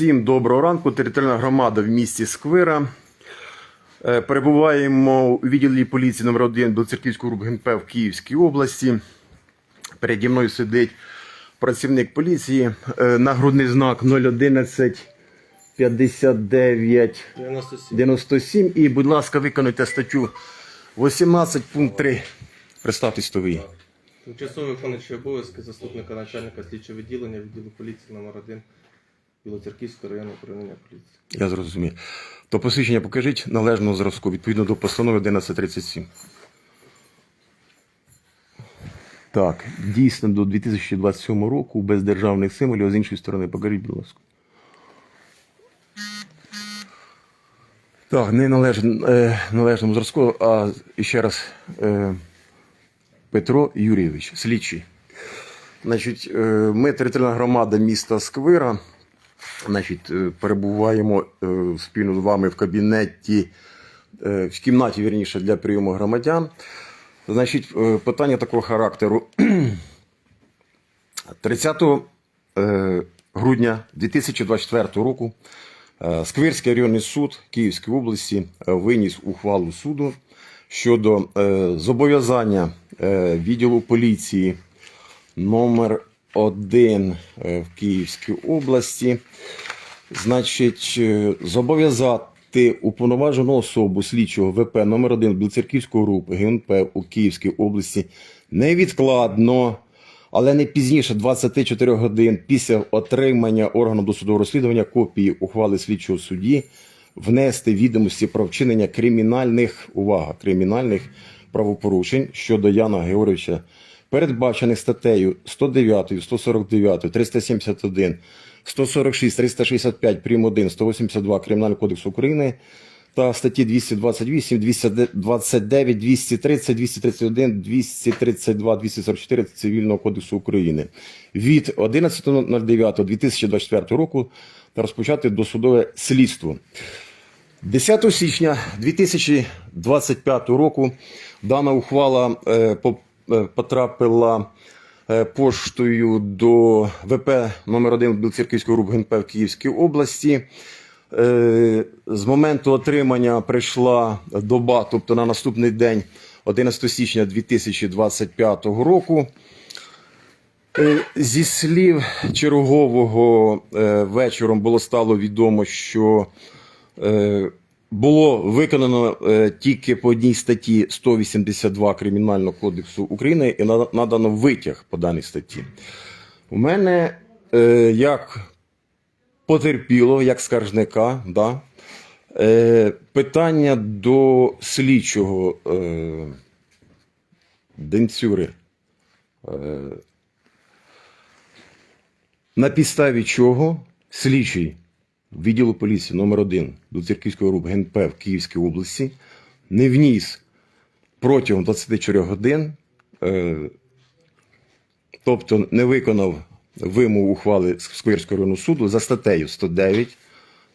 Всім доброго ранку. Територіальна громада в місті Сквира. Е, Перебуваємо у відділі поліції номер 1 Білоцерківського ГРУП ГНП в Київській області. Переді мною сидить працівник поліції. Е, Нагрудний знак 011 59 97. 97. І, будь ласка, виконуйте статтю 18 пункт 3. Представтесь, хто ви. Тимчасово виконуючий обов'язки заступника начальника слідчого відділення відділу поліції номер 1 Білоцерківського районного управління поліції. Я зрозумів. То посвідчення покажіть належного зразку відповідно до постанови 1137. Так, дійсно до 2027 року без державних символів, а з іншої сторони, покажіть, будь ласка. Так, не належ... е, належному зразку, а ще раз е, Петро Юрійович, слідчий. Значить, е, ми територіальна громада міста Сквира. Значить, е, перебуваємо е, спільно з вами в кабінеті, е, в кімнаті, вірніше, для прийому громадян. Значить, питання такого характеру. 30 е, грудня 2024 року Сквирський районний суд Київської області виніс ухвалу суду щодо зобов'язання відділу поліції номер 1 в Київській області. Значить, е, зобов'язати уповноважену особу слідчого ВП номер 1 Білоцерківського ГРУП ГНП у Київській області невідкладно, але не пізніше 24 годин після отримання органу досудового розслідування копії ухвали слідчого судді внести відомості про вчинення кримінальних увага, кримінальних правопорушень щодо Яна Георгійовича, передбачених статтею 109, 149, 371, 146, 365 прим. 1, 182 Кримінального кодексу України та статті 228, 229, 230, 231, 232, 244 Цивільного кодексу України від 11.09.2024 року та розпочати досудове слідство. 10 січня 2025 року дана ухвала е, по- потрапила е, поштою до ВП номер 1 Білоцерківського ГРУП ГНП в Київській області. Е, З моменту отримання прийшла доба, тобто на наступний день, 11 січня 2025 року. Е, Зі слів чергового е, вечором було стало відомо, що е, було виконано е, тільки по одній статті 182 Кримінального кодексу України і надано витяг по даній статті. У мене е, як потерпілого, як скаржника, да, е, питання до слідчого е, Денцюри. Е, на підставі чого слідчий відділу поліції номер 1 Білоцерківського РУП ГНП в Київській області не вніс протягом 24 годин, е, тобто не виконав вимогу ухвали Сквирського районного суду за статтею 109,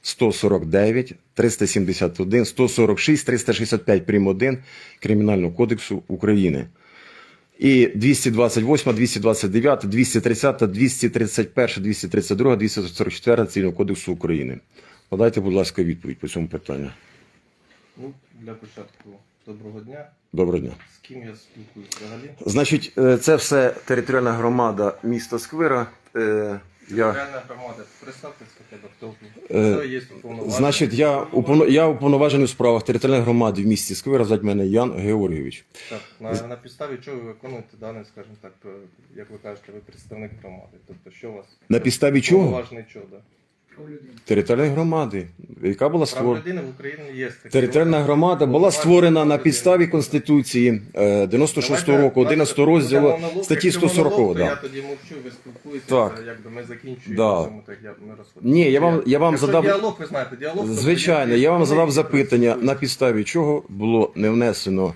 149, 371, 146, 365 прим. 1 Кримінального кодексу України. І 228, 229, 230, 231, 232, 244 Цивільного кодексу України. Подайте, будь ласка, відповідь по цьому питанню. Ну, для початку доброго дня. Доброго дня. З ким я спілкуюсь взагалі? Значить, е, це все територіальна громада міста Сквира. Я, Реальна громада, представтесь хоча б хто ви. Е, Хто є уповноважений? значить, я, уповно- я уповноважений у справах територіальної громади в місті Сквира, звати мене Ян Георгійович. Так, на, на підставі чого ви виконуєте дане, скажімо так, е, як ви кажете, ви представник громади. Тобто, що у вас? На підставі чого? Уповноважений чого, да? Територіальної громади, яка була створена. людини в Україні є таке. Територіальна громада була створена на підставі Конституції е, 96 Давайте, року, 11 розділу статті 140. то Я тоді мовчу, ви спілкуєтеся, якби ми закінчуємо Да. на так я не розходжу. Ні, я вам- я вам задав- діалог, ви знаєте, діалог. Звичайно, я вам задав запитання, на підставі чого було не внесено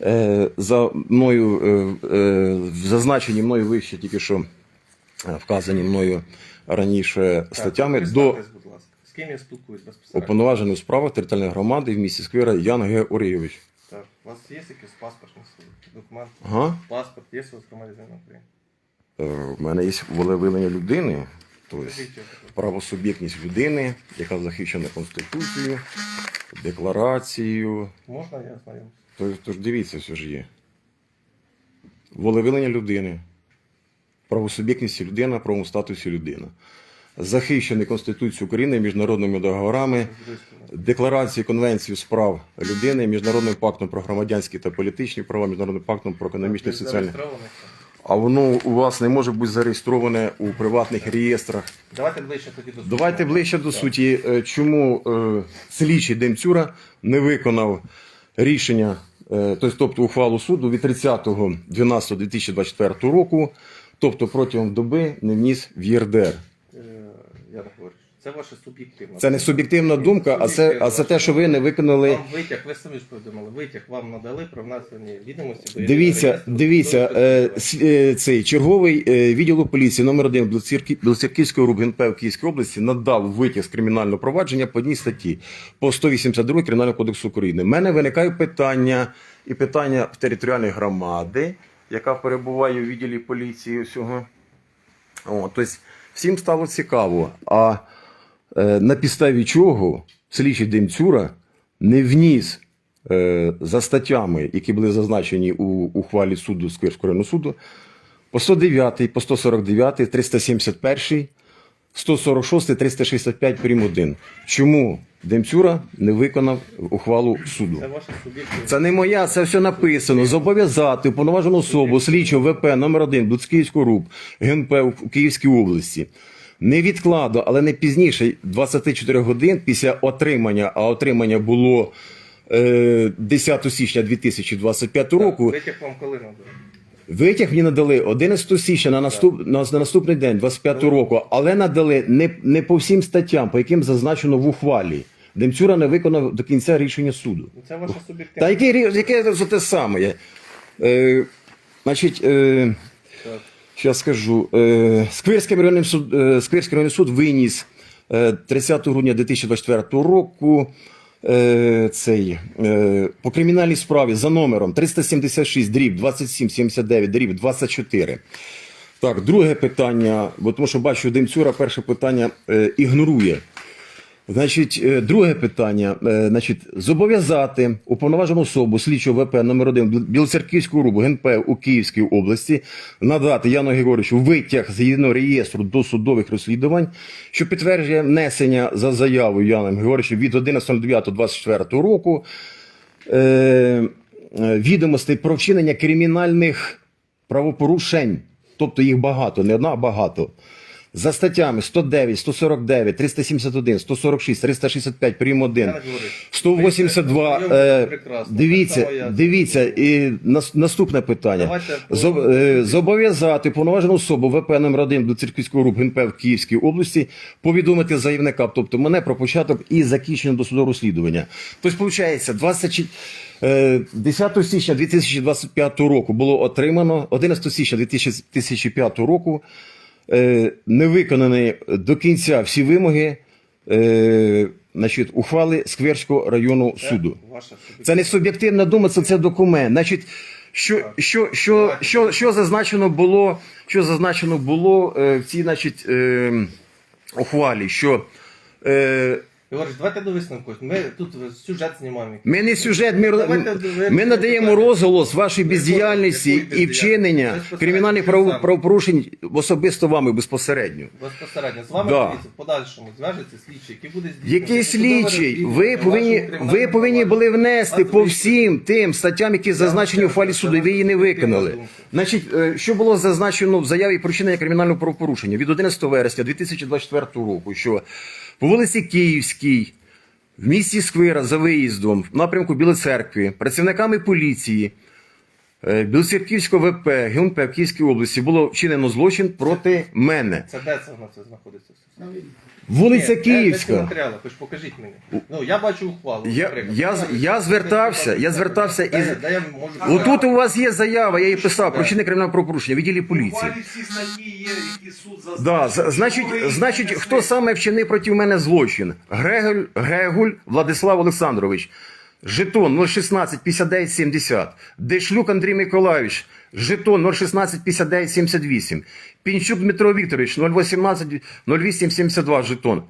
е, за мною е, е, зазначені мною вище, тільки що е, вказані мною раніше Так, статтями до будь ласка. З ким я спілкуюсь безпосередньо? уповноваженої у справах територіальної громади в місті Сквера Ян Георгійович. Так, у вас є якийсь паспортний документ? Ага. Паспорт є у вас громадянина України? Е, У мене є волевиявлення людини. Тобто правосуб'єктність людини, яка захищена Конституцією, декларацією. Можна я знайомлюсь? Тож, дивіться, все ж є. Волевиявлення людини, правосуб'єктність людина, правому статусі людина. Захищений Конституцією України, міжнародними договорами, Декларацією Конвенції з прав людини, Міжнародним пактом про громадянські та політичні права, Міжнародним пактом про економічні і соціальні. А воно у вас не може бути зареєстроване у приватних реєстрах. Давайте ближче тоді до Давайте ближче до суті. Е, Чому е, слідчий Демцюра не виконав рішення, е, тобто ухвалу суду від 30.12.2024 року, тобто протягом доби не вніс в ЄРДР. Е, Я не говорю. Це ваше суб'єктивне. Це не суб'єктивна думка, а це, а це те, що ви не виконали. Вам витяг, ви самі ж повідомили, витяг вам надали про внесення відомості до Дивіться, дивіться, е, е, цей черговий е, відділу поліції номер 1 Білоцерківського РУБ ГНП в Київській області надав витяг з кримінального провадження по одній статті по 182 Кримінального кодексу України. У мене виникає питання і питання в територіальної громади, яка перебуває у відділі поліції усього. О, тобто всім стало цікаво. А е, на підставі чого слідчий Демцюра не вніс е, за статтями, які були зазначені у ухвалі суду Сквирського районного суду, по 109, по 149, 371, 146, 365 прим. 1. Чому Демцюра не виконав ухвалу суду? Це ваше суб'єктивне. Це не моя, це все написано. Зобов'язати уповноважену особу слідчого ВП номер 1 Блуцькийського РУП ГНП у Київській області. Невідкладно, але не пізніше 24 годин після отримання, а отримання було е, 10 січня 2025 року. Витяг вам коли надали? Витяг мені надали 11 січня на, наступ, на, на наступний день, 25 року, але надали не, не по всім статтям, по яким зазначено в ухвалі. Демцюра не виконав до кінця рішення суду. Ну, Це ваше суб'єктивне. Та яке, яке за те саме? Е, значить, е. Зараз скажу. Е, Сквирський районний суд, е, Сквирський районний суд виніс е, 30 грудня 2024 року е, цей, е, по кримінальній справі за номером 376 дріб 2779 дріб 24. Так, друге питання, бо тому що бачу, Демцюра перше питання е, ігнорує. Значить, е, друге питання. Е, Значить, зобов'язати уповноважену особу слідчого ВП номер 1 Білоцерківського рубу ГНП у Київській області надати Яну Григоровичу витяг з єдиного реєстру досудових розслідувань, що підтверджує внесення за заявою Яном Григоровичем від 11.09.24 року е, відомостей про вчинення кримінальних правопорушень, тобто їх багато, не одна, а багато. За статтями 109, 149, 371, 146, 365 прим. 1, 182. Е, дивіться, дивіться, і нас- наступне питання. Зоб- е, Зобов'язати повноважену особу ВП номер 1 до Церківського РУП ГНП в Київській області повідомити заявника, тобто мене про початок і закінчення досудового розслідування. Тобто, виходить, 20, е, 10 січня 2025 року було отримано, 11 січня 2005 року не виконані до кінця всі вимоги е, значить, ухвали Скверського районного суду. Це не суб'єктивна думка, це, це документ. Значить, що, що, що, що, що зазначено було, що зазначено було е, в цій значить, е, ухвалі, що е, Григорій, давайте до висновку. Ми тут сюжет знімаємо. ми не сюжет, ми, Давайте, ви- ми надаємо розголос вашій бездіяльності Якої і вчинення кримінальних ви прав, правопорушень особисто вами безпосередньо. Безпосередньо з вами Да. в подальшому зв'яжеться слідчий, який буде здійснювати Який досудове слідчий? розслідування Ви вашого повинні, кримінального ви повинні були провадження. внести по всім тим статтям, які зазначені у фалі суду, і ви її не виконали. Значить, е, що було зазначено в заяві про вчинення кримінального правопорушення від 11 вересня 2024 року, що по вулиці Київській, в місті Сквира за виїздом в напрямку Білої церкви, працівниками поліції, е, Білоцерківського ВП, ГУНП в Київській області було вчинено злочин проти мене. Це де це на це знаходиться? Вулиця Ні, Київська. матеріали? Хоч покажіть мені. Ну, я бачу ухвалу. Я, наприклад. я, з- я звертався, я звертався із. Де, де я можу Отут у вас є заява, я її писав про вчинення кримінального правопорушення відділі поліції. Всі статті є, які суд зазначив. Да, з- значить, значить, хто саме вчинив проти мене злочин? Грегуль, Грегуль Владислав Олександрович. Жетон 016 59 70. Дешлюк Андрій Миколаївич. жетон 016 59 78. Пінчук Дмитро Вікторович 018 08 72 жетон.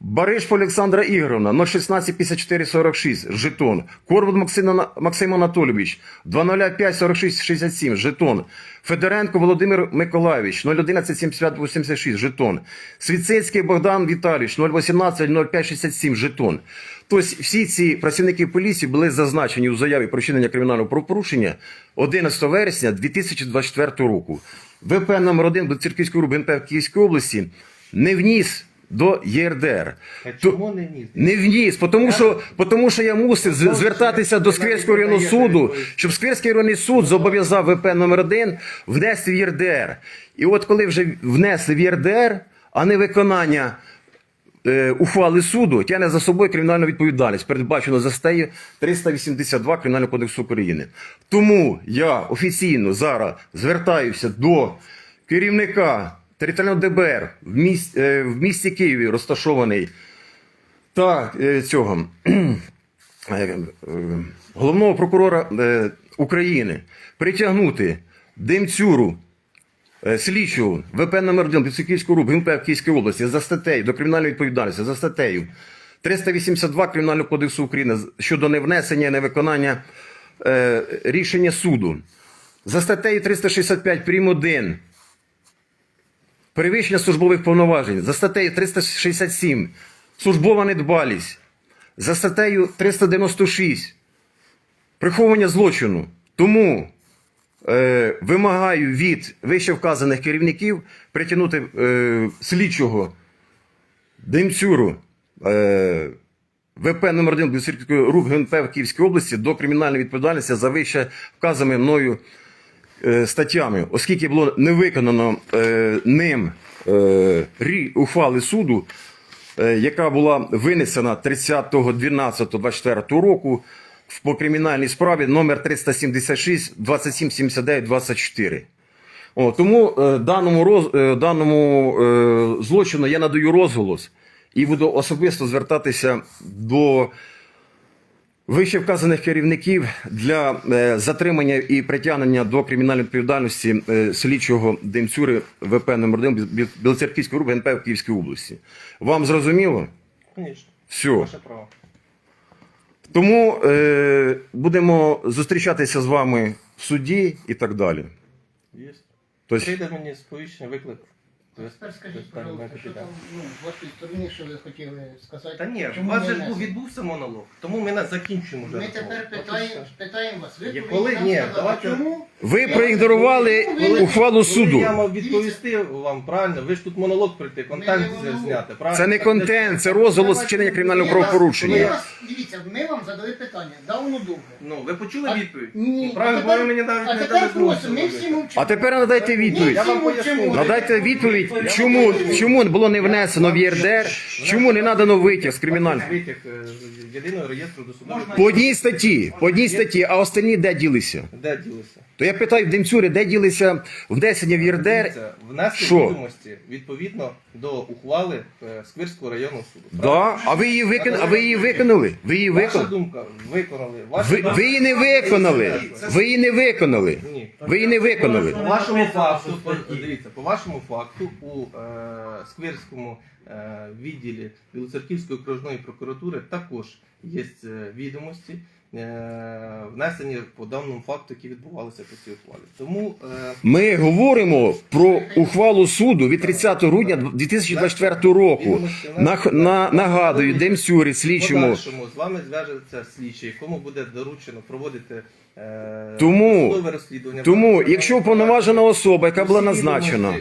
Бариш Олександра Ігоровна 016 54 46 жетон. Корбут Максим, Максим Анатолійович 205 46 67 жетон. Федоренко Володимир Миколайович 011 75 86 жетон. Свіцецький Богдан Віталійович 018 05 67 жетон. Тобто всі ці працівники поліції були зазначені у заяві про вчинення кримінального правопорушення 11 вересня 2024 року. ВП номер 1 Блицерківської групи НП в Київській області не вніс до ЄРДР. А чому не ніс? не вніс, тому що, тому що я мусив з- звертатися до Сквирського районного суду, щоб Сквирський районний суд зобов'язав ВП номер 1 внести в ЄРДР. І от коли вже внесли в ЄРДР, а не виконання е, ухвали суду, тягне за собою кримінальну відповідальність, передбачено за статтею 382 Кримінального кодексу України. Тому я офіційно зараз звертаюся до керівника територіального ДБР в місті, е, в місті Києві розташований та е, цього е, головного прокурора України притягнути Демцюру слідчого ВП номер 1 Півсиківського РУП ГНП в Київській області за статтею до кримінальної відповідальності за статтею 382 Кримінального кодексу України щодо невнесення і невиконання е, рішення суду. За статтею 365 прим. 1 перевищення службових повноважень. За статтею 367 службова недбалість. За статтею 396 приховування злочину. Тому е, вимагаю від вище вказаних керівників притягнути е, слідчого Демцюру е, ВП номер 1 Блюсерківської РУП ГНП в Київській області до кримінальної відповідальності за вище вказаними мною статтями, оскільки було не виконано е, ним е, ухвали суду, е, яка була винесена 30.12.24 року по кримінальній справі номер 376 2779 24. О, тому е, даному, роз, е, даному е, злочину я надаю розголос і буду особисто звертатися до вище вказаних керівників для е, затримання і притягнення до кримінальної відповідальності е, слідчого Демцюри ВП номер 1 Білоцерківської групи НП в Київській області. Вам зрозуміло? Звісно. Все. Ваше право. Тому е, будемо зустрічатися з вами в суді і так далі. Є. Тобто, Прийде мені сповіщення, виклик. Тепер скажіть, пожалуйста, що там ну, з вашої сторони, що ви хотіли сказати? Та ні, у вас же ж був відбувся монолог, тому ми не закінчимо вже. Ми розмову. тепер питаємо, питаємо вас. Ви Є повинні коли? нам Ні, сказати, давайте- чому? ви проігнорували ухвалу суду. я мав відповісти вам правильно, ви ж тут монолог прийти, контент Ми не зняти, правильно? Це не контент, це розголос вчинення кримінального Ми правопорушення. вас- Дивіться, ми вам задали питання, давно довго. Ну, ви почули відповідь? Ні. Ну, Правильно, А ви тепер- мені навіть А не тепер змогу просимо, ми всі зробити. мовчимо. А тепер надайте відповідь. Я вам поясню. Надайте відповідь, чому, чому було не внесено в ЄРДР, чому не надано витяг з кримінального. Витяг е, з єдиного реєстру досудових. По одній статті, по одній статті, а останні де ділися? Де ділися? То я питаю в Демцюрі, де ділися внесення в ЄРДР? Дивіться, внесли Що? відомості відповідно до ухвали е, Сквирського районного суду. Да, а ви її виконали? А ви її виконали? Ви її Ваша виконали? думка, виконали. Ваша Ви, ви її не виконали. Ви її не виконали. Ні. Ви її не виконали. По вашому факту, по, дивіться, по вашому факту у е, Сквирському відділі Білоцерківської окружної прокуратури також є е, відомості, е, внесені по даному факту, які відбувалися по цій ухвалі. Тому е, Ми говоримо про ухвалу суду від 30 грудня 2024 року. На, на, нагадую, Демцюрі, слідчому. з вами зв'яжеться слідчий, якому буде доручено проводити е, Тому-. Тому, якщо уповноважена особа, яка була назначена,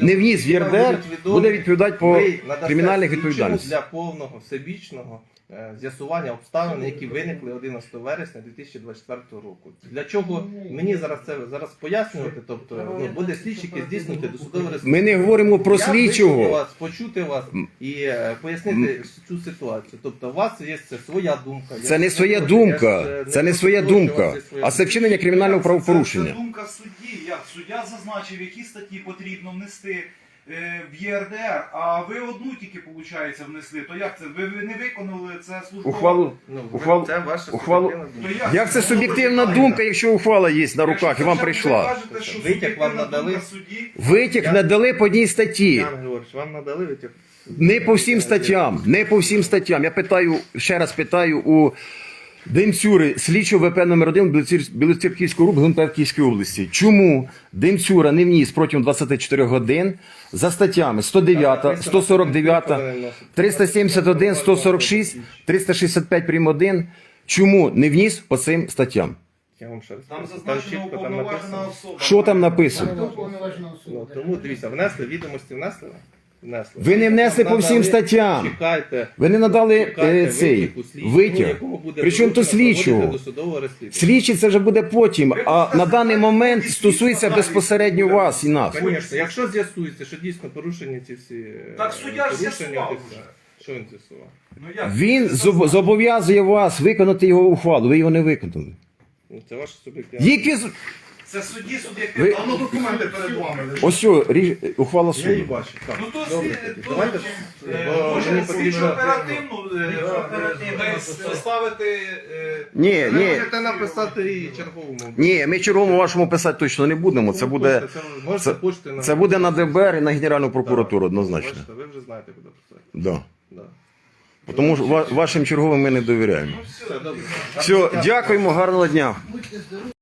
не вніс в ЄРДР, буде відповідати по кримінальних слідчому відповідальності. для повного всебічного е, з'ясування обставин, які виникли 11 вересня 2024 року. Для чого мені зараз це зараз пояснювати? Тобто ну, буде слідчий, який здійснювати досудове Ми не говоримо про Я слідчого. вас, почути вас і е, пояснити цю ситуацію. Тобто, у вас є це своя думка. Це Я не своя думка, ж, е, це не своя проти, що у думка, вас є своя а це вчинення кримінального Це- Це, правопорушення. думка судді. Як суддя зазначив, які статті потрібно внести. Е, в ЄРДР, а ви одну тільки, виходить, внесли. То як це? Ви, ви не виконали це службове? Ухвалу. Ну, Ухвалу- це ваша ухвалу- суб'єктивна То думка. як? Як це суб'єктивна думка, якщо ухвала є на руках і вам прийшла? Ви кажете, що Витяг вам надали? Витяг не дали по одній статті. Ян Григорович, вам надали витяг? Не по всім статтям. Не по всім статтям. Я питаю, ще раз питаю у Демцюри, слідчого ВП номер 1 Білоцерківського РУБ Київській області. Чому Демцюра не вніс протягом 24 годин за статтями 109, 149, 371, 146, 365 прим. 1? Чому не вніс по цим статтям? Я вам ще раз Там кажу. зазначено чітко там уповноважена написано. особа. Що там написано? Ну, тому дивіться, внесли відомості, внесли? Внесли. Ви не внесли по всім статтям. Чекайте. Ви не надали Чекайте е, цей витяг буде Причому то доручено проводити слідчого? досудове розслідування. Слідчий це вже буде потім, а на даний момент стосується безпосередньо вас і нас. Звісно, якщо з'ясується, що дійсно порушені ці всі е, Так суддя ж порушення, з'ясував то все. вже. Що він з'ясував? Ну, як? Він зоб- зобов'язує вас виконати його ухвалу. Ви його не виконали. Ну, Це ваше суб'єктивне. Які з- Це судді Ви- суб'єктивно. А ну документи перед вами лежать. ось що, ріж- ухвала Я її суду. бачу. Так. Ну то Добре, слід- то, Давайте, е, бо може, слідчо потрібно- оперативну е, составити е, Ні, Ви ні, можете написати і черговому. ні, ми черговому вашому писати точно не будемо. Це буде, Це, можете це- на... це буде на ДБР і на Генеральну прокуратуру однозначно. Бачите, ви вже знаєте, куди писати. Да. Да. Тому що ва- вашим черговим ми не довіряємо. Все, добре. Все, дякуємо, гарного дня.